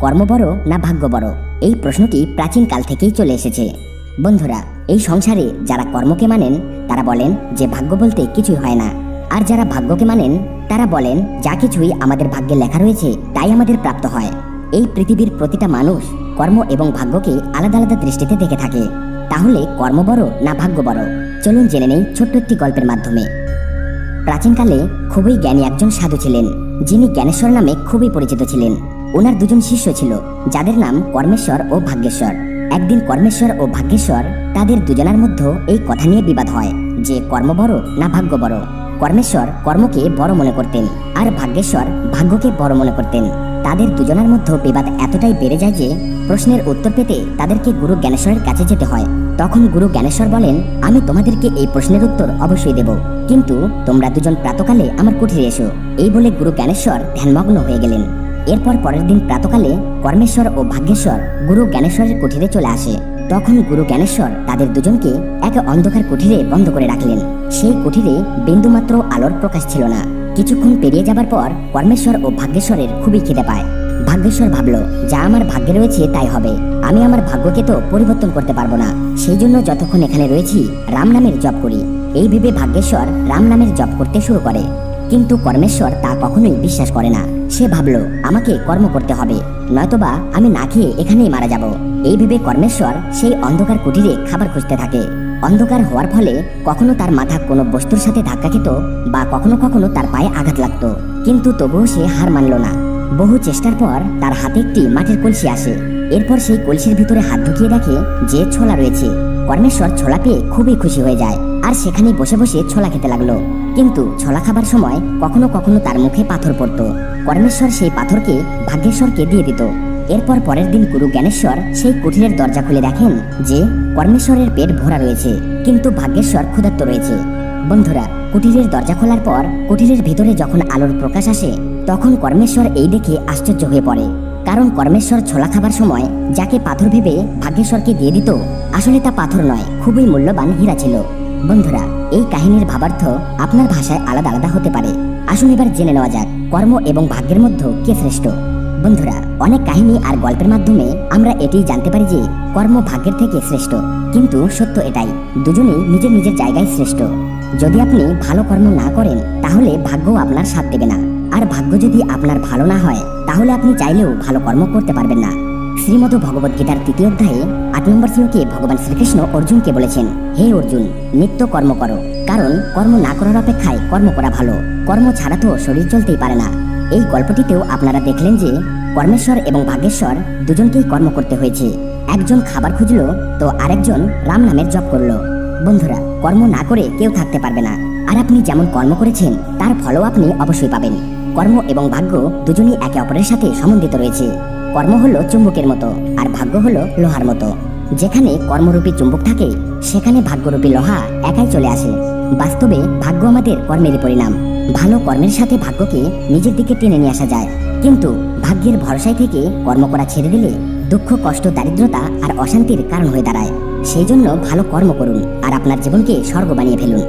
কর্ম বড় না ভাগ্য বড়? এই প্রশ্নটি প্রাচীন কাল থেকেই চলে এসেছে। বন্ধুরা, এই সংসারে যারা কর্মকে মানেন, তারা বলেন যে ভাগ্য বলতে কিছুই হয় না। আর যারা ভাগ্যকে মানেন, তারা বলেন যা কিছুই আমাদের ভাগ্যে লেখা রয়েছে, তাই আমাদের প্রাপ্ত হয়। এই পৃথিবীর প্রতিটা মানুষ কর্ম এবং ভাগ্যকে আলাদা আলাদা দৃষ্টিতে দেখে থাকে। তাহলে কর্ম বড় না ভাগ্য বড়? চলুন জেনে নেই ছোট্ট একটি গল্পের মাধ্যমে। প্রাচীনকালে খুবই জ্ঞানী একজন সাধু ছিলেন, যিনি জ্ঞানেশ্বর নামে খুবই পরিচিত ছিলেন। ওনার দুজন শিষ্য ছিল, যাদের নাম কর্মেশ্বর ও ভাগ্যেশ্বর। একদিন কর্মেশ্বর ও ভাগ্যেশ্বর তাদের দুজনের মধ্যে এই কথা নিয়ে বিবাদ হয় যে কর্ম বড় না ভাগ্য বড়। কর্মেশ্বর কর্মকে বড় মনে করতেন আর ভাগ্যেশ্বর ভাগ্যকে বড় মনে করতেন। তাদের দুজনের মধ্যে বিবাদ এতটাই বেড়ে যায় যে প্রশ্নের উত্তর পেতে তাদেরকে গুরু জ্ঞানেশ্বরের কাছে যেতে হয়। তখন গুরু জ্ঞানেশ্বর বলেন, আমি তোমাদেরকে এই প্রশ্নের উত্তর অবশ্যই দেব। কিন্তু তোমরা দুজন প্রাতকালে আমার কুঠিরে এসো। এই বলে গুরু জ্ঞানেশ্বর ধ্যানমগ্ন হয়ে গেলেন। এরপর পরের দিন প্রাতকালে কর্মেশ্বর ও ভাগ্যেশ্বর গুরু জ্ঞানেশ্বরের কুঠিরে চলে আসে। তখন গুরু জ্ঞানেশ্বর তাদের দুজনকে এক অন্ধকার কুঠিরে বন্ধ করে রাখলেন। সেই কুঠিরে বিন্দুমাত্র আলোর প্রকাশ ছিল না। কিছুক্ষণ পেরিয়ে যাবার পর কর্মেশ্বর ও ভাগ্যেশ্বরের খুবই খিদে পায়। ভাগ্যেশ্বর ভাবল, যা আমার ভাগ্যে রয়েছে তাই হবে। আমি আমার ভাগ্যকে তো পরিবর্তন করতে পারব না। সেই জন্য যতক্ষণ এখানে রয়েছি, রাম নামের জপ করি। এই ভেবে ভাগ্যেশ্বর রাম নামের জপ করতে শুরু করে। কিন্তু কর্মেশ্বর তা কখনোই বিশ্বাস করে না। সে ভাবল, আমাকে কর্ম করতে হবে। নয়তোবা আমি না খেয়ে এখানেই মারা যাব। এই ভেবে কর্মেশ্বর সেই অন্ধকার কুটিরে খাবার খুঁজতে থাকে। অন্ধকার হওয়ার ফলে কখনো তার মাথা কোনো বস্তুর সাথে ধাক্কা খেত বা কখনো কখনো তার পায়ে আঘাত লাগতো। কিন্তু তবুও সে হার মানল না। বহু চেষ্টার পর তার হাতে একটি মাটির কলসি আসে। এরপর সেই কলসির ভিতরে হাত ঢুকিয়ে দেখে যে ছোলা রয়েছে। কর্মেশ্বর ছোলা পেয়ে খুবই খুশি হয়ে যায়। আর সেখানে বসে বসে ছোলা খেতে লাগল। কিন্তু ছোলা খাবার সময় কখনো কখনো তার মুখে পাথর পড়তো। কর্মেশ্বর সেই পাথরকে ভাগ্যেশ্বরকে দিয়ে দিত। এরপর পরের দিন গুরু জ্ঞানেশ্বর সেই কুঠিরের দরজা খুলে দেখেন যে কর্মেশ্বরের পেট ভরা রয়েছে, কিন্তু ভাগ্যেশ্বর ক্ষুধার্ত রয়েছে। বন্ধুরা কুটিরের দরজা খোলার পর কুটিরের ভিতরে যখন আলোর প্রকাশ আসে, তখন কর্মেশ্বর এই দেখে আশ্চর্য হয়ে পড়ে। কারণ কর্মেশ্বর ছোলা খাবার সময় যাকে পাথর ভেবে ভাগ্যেশ্বরকে দিয়ে দিত, আসলে তা পাথর নয়, খুবই মূল্যবান হীরা ছিল। বন্ধুরা, এই কাহিনীর ভাবার্থ আপনার ভাষায় আলাদা আলাদা হতে পারে। আসুন এবার জেনে নেওয়া যাক, কর্ম এবং ভাগ্যের মধ্যে কে শ্রেষ্ঠ? বন্ধুরা, অনেক কাহিনী আর গল্পের মাধ্যমে আমরা এটাই জানতে পারি যে কর্ম ভাগ্যের থেকে শ্রেষ্ঠ। কিন্তু সত্য এটাই, দুজনেই নিজের নিজের জায়গায় শ্রেষ্ঠ। যদি আপনি ভালো কর্ম না করেন, তাহলে ভাগ্য আপনার সাথ দেবে না। আর ভাগ্য যদি আপনার ভালো না হয়, তাহলে আপনি চাইলেও ভালো কর্ম করতে পারবেন না। শ্রীমদ ভগবত গীতার তৃতীয় অধ্যায়ে আট নম্বর শ্লোকে ভগবান শ্রীকৃষ্ণ অর্জুনকে বলেছেন, হে অর্জুন, নিত্য কর্ম করো, কারণ কর্ম না করার অপেক্ষায় কর্ম করা ভালো। কর্ম ছাড়া তো শরীর চলতেই পারে না। এই গল্পটিতেও আপনারা দেখলেন যে কর্মেশ্বর এবং ভাগ্যেশ্বর দুজনকেই কর্ম করতে হয়েছে। একজন খাবার খুঁজলো, তো আরেকজন রাম নামের জপ করল। বন্ধুরা, কর্ম না করে কেউ থাকতে পারবে না। আর আপনি যেমন কর্ম করেছেন, তার ফলও আপনি অবশ্যই পাবেন। কর্ম এবং ভাগ্য দুজনই একে অপরের সাথে সম্বন্ধিত রয়েছে। কর্ম হলো চুম্বকের মতো, আর ভাগ্য হলো লোহার মতো। যেখানে কর্মরূপী চুম্বক থাকে, সেখানে ভাগ্যরূপী লোহা একাই চলে আসে। বাস্তবে ভাগ্য আমাদের কর্মের পরিণাম। ভালো কর্মের সাথে ভাগ্যকে নিজের দিকে টেনে নিয়ে আসা যায়। কিন্তু ভাগ্যের ভরসায় থেকে কর্ম করা ছেড়ে দিলে দুঃখ, কষ্ট, দারিদ্রতা আর অশান্তির কারণ হয়ে দাঁড়ায়। সেই জন্য ভালো কর্ম করুন, আর আপনার জীবনকে স্বর্গ বানিয়ে ফেলুন।